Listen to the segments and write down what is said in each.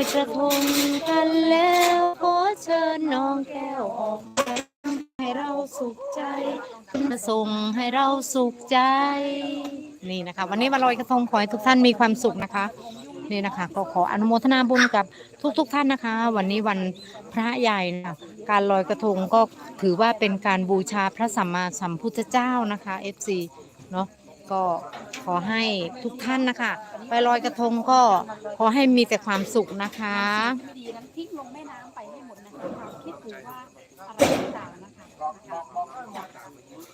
อยกระทงกันแล้วขอเชิญน้องแก้วออกไปให้เราสุขใจมาส่งให้เราสุขใจ นี่นะคะ วันนี้วันลอยกระทงขอให้ทุกท่านมีความสุขนะคะ นี่นะคะ ก็ขออนุโมทนาบุญกับทุกๆทท่านนะคะ วันนี้วันพระใหญ่นะการลอยกระทงก็ถือว่าเป็นการบูชาพระสัมมาสัมพุทธเจ้านะคะ FC เนาะก็ขอให้ทุกท่านนะคะ ไปลอยกระทงก็ขอให้มีแต่ความสุขนะคะดีนั้นทิ้งลงแม่น้ำไปให้หมดนะคะความคิดหรือว่าอะไรต่างๆนะคะนะคะ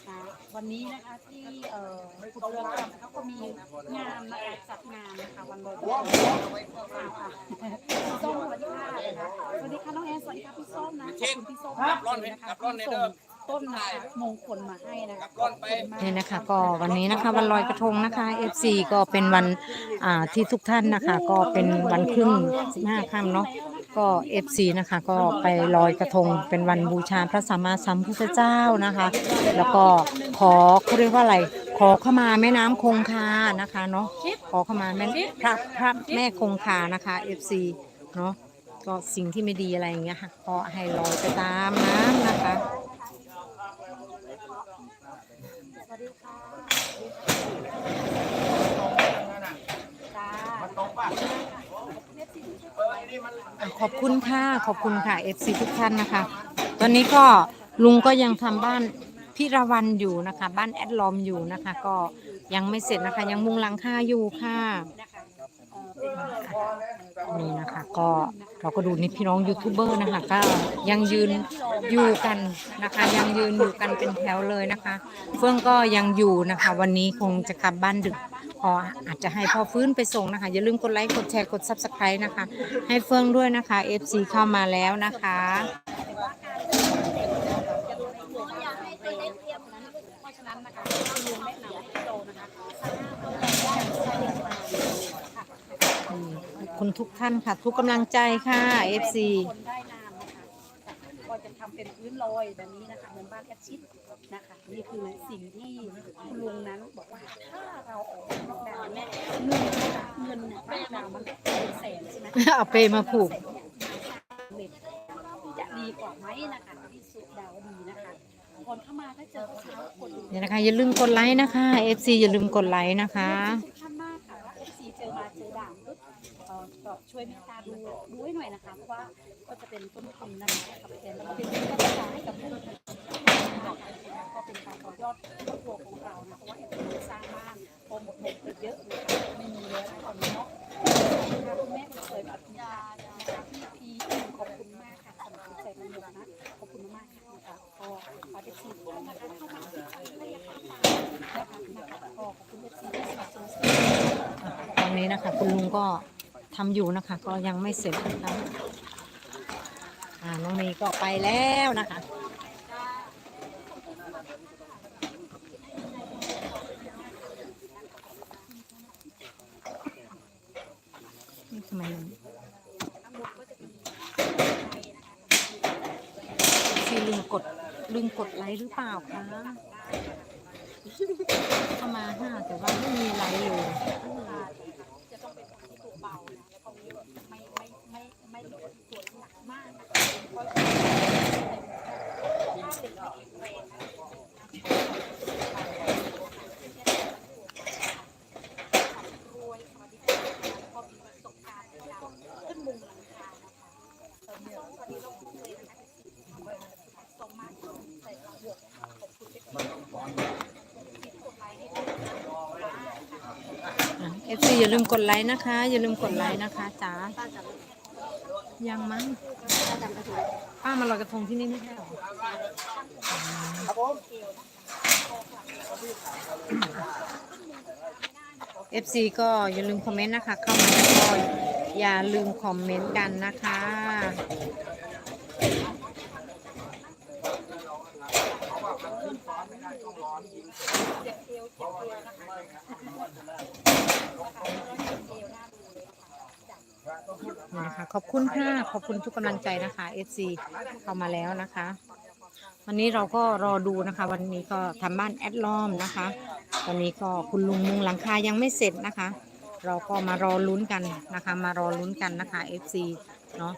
นะวันนี้นะคะที่เอ่อคุณเรืองรำเขาก็มีงานนะคะจัดงานนะคะวันลอยกระทงค่ะพี่ส้มสวัสดีค่ะนะคะสวัสดีค่ะน้องแอนสวัสดีค่ะพี่ส้มนะขอบคุณพี่ส้มมากเลยนะคะที่ส่ง ต้นมงคลมาให้นะคะขอบคุณมาก นี่นะคะก็วันนี้นะคะวันลอยกระทงนะคะ FC ก็เป็นวันอ่าที่ทุกท่านนะคะ ก็เป็นวันขึ้น15ค่ำเนาะก็ FC นะคะก็ไปลอยกระทง เป็นวันบูชาพระสัมมาสัมพุทธเจ้านะคะ แล้วก็ขอเขาเรียกว่าอะไร ขอเข้ามาแม่น้ำคงคานะคะเนาะขอเข้ามาแม่พระพระแม่คงคานะคะ FC เนาะก็สิ่งที่ไม่ดีอะไรอย่างเงี้ยค่ะก็ให้ลอยไปตามน้ำนะคะ ส วัสดีค่ะจ้าอะขอบคุณค่ะ ขอบคุณค่ะ FC ทุกท่านนะคะ ตอนนี้ก็ลุงก็ยังทำบ้านพิรวันอยู่นะคะ บ้านแอดลอมอยู่นะคะ ก็ยังไม่เสร็จนะคะ ยังมุงหลังคาอยู่ค่ะนี่นะคะ ก็เราก็ดูนี่พี่น้องยูทูบเบอร์นะคะก็ยังยืนอยู่กันนะคะ ยังยืนอยู่กันเป็นแถวเลยนะคะ เฟื่องก็ยังอยู่นะคะ วันนี้คงจะกลับบ้านดึกพออาจจะให้พ่อฟื้นไปส่งนะคะ อย่าลืมกดไลค์กดแชร์กด subscribe นะคะ ให้เฟื่องด้วยนะคะ FC เข้ามาแล้วนะคะเพราะฉะนั้นนะคะลุงแนะนำให้โตนะคะ อืม ขอบคุณทุกท่านค่ะ ทุกกำลังใจค่ะ FC คนได้นามนะคะก็จะทำเป็นพื้นลอยแบบนี้นะคะเหมือนบ้านแอดชิดนะคะนี่คือสิ่งที่คุณลุงนั้นบอกว่าถ้าเราออกนอกดาวน์เนี่ยเงินนะคะเงินเนี่ยบ้านเรามันเป็นแสนใช่ไหมเอาเปมาผูกจะดีกว่าไหมนะคะที่สุดดาวดีนะคะคนเข้ามาถ้าเจอเช้าคนดูเนี่ยนะคะอย่าลืมกดไลค์นะคะ FC อย่าลืมกดไลค์นะคะ ทุกท่าน ซีเจอมาเจอด่างปุ๊บเอ่อก็ช่วยเมตตาดูดูให้หน่อยนะคะเพราะว่าก็จะเป็นต้นทุนนะคะกับเป็นเป็นกำลังใจให้กับผู้คนก็เป็นการต่อยอดครอบครัวของเรานะเพราะว่าเอฟซีสร้างบ้านพอหมดหมดไปเยอะเลยค่ะไม่มีแล้วตอนนี้เนาะคุณแม่คุณเคยปัญญานะคะพี่ นี้นะคะ คุณลุงก็ทำอยู่นะคะ ก็ยังไม่เสร็จนะคะน้องเมย์ก็ไปแล้วนะคะนี่ทำไมซีลืมกดลืมกดไลค์หรือเปล่าคะเข้ามาห้าแต่ว่าไม่มีไลค์เลย จะต้องเป็นที่ตัวเบานะแล้วก็ไม่ไม่ไม่ไม่ไม่ตรวจหนักมากนะคะเพราะถ้าเด็กไม่แข็งแรงนะรวยสวัสดีค่ะแล้วก็มีประสบการณ์ในการขึ้นมุมหลังคานะคะสวัสดีสวัสดีเราคุ้นเลยนะคะส่งมาใส่กระบอกขอบคุณที่ติดกดไลค์ให้ด้วยนะคะ เอฟซีอย่าลืมกดไลค์นะคะ อย่าลืมกดไลค์นะคะจ๋ายังมั้งป้ามาลอยกระทงที่นี่ไม่ใช่หรอเอฟซีก็อย่าลืมคอมเมนต์นะคะ เข้ามาแล้วก็อย่าลืมคอมเมนต์กันนะคะ นี่นะคะขอบคุณค่ะขอบคุณทุกกำลังใจนะคะ FC เข้ามาแล้วนะคะ วันนี้เราก็รอดูนะคะ วันนี้ก็ทำบ้านแอดล้อมนะคะวันนี้ก็คุณลุงมุงหลังคายังไม่เสร็จนะคะ เราก็มารอลุ้นกันนะคะ มารอลุ้นกันนะคะ FC เนาะ